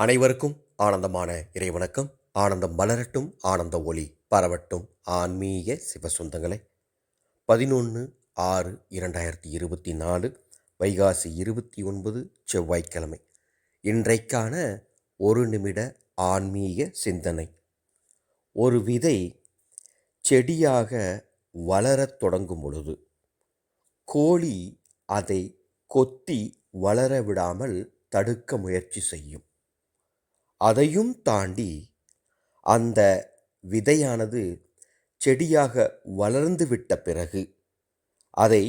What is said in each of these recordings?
அனைவருக்கும் ஆனந்தமான இறைவணக்கம். ஆனந்தம் மலரட்டும் ஆனந்த ஒளி பரவட்டும். ஆன்மீக சிவசுந்தங்களை பதினொன்று ஆறு இரண்டாயிரத்தி இருபத்தி நாலு வைகாசி இருபத்தி ஒன்பது செவ்வாய்க்கிழமை. இன்றைக்கான ஒரு நிமிட ஆன்மீக சிந்தனை. ஒரு விதை செடியாக வளரத் தொடங்கும் பொழுது கோழி அதை கொத்தி வளர விடாமல் தடுக்க முயற்சி செய்யும். அதையும் தாண்டி அந்த விதையானது செடியாக வளர்ந்து விட்ட பிறகு அதை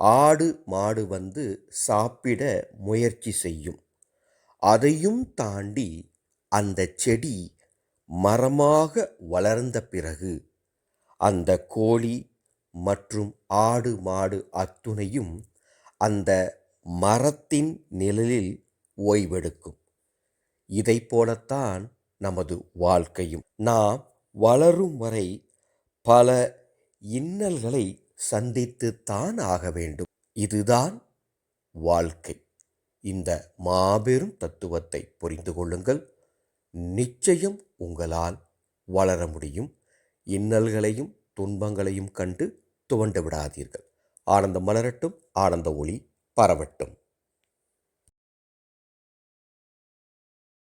ஆடு மாடு வந்து சாப்பிட முயற்சி செய்யும். அதையும் தாண்டி அந்த செடி மரமாக வளர்ந்த பிறகு அந்த கோழி மற்றும் ஆடு மாடு அத்துணையும் அந்த மரத்தின் நிழலில் ஓய்வெடுக்கும். இதை போலத்தான் நமது வாழ்க்கையும். நாம் வளரும் வரை பல இன்னல்களை சந்தித்துத்தான் ஆக வேண்டும். இதுதான் வாழ்க்கை. இந்த மாபெரும் தத்துவத்தை புரிந்து கொள்ளுங்கள். நிச்சயம் உங்களால் வளர முடியும். இன்னல்களையும் துன்பங்களையும் கண்டு துவண்டு விடாதீர்கள். ஆனந்தம் மலரட்டும் ஆனந்த ஒளி பரவட்டும்.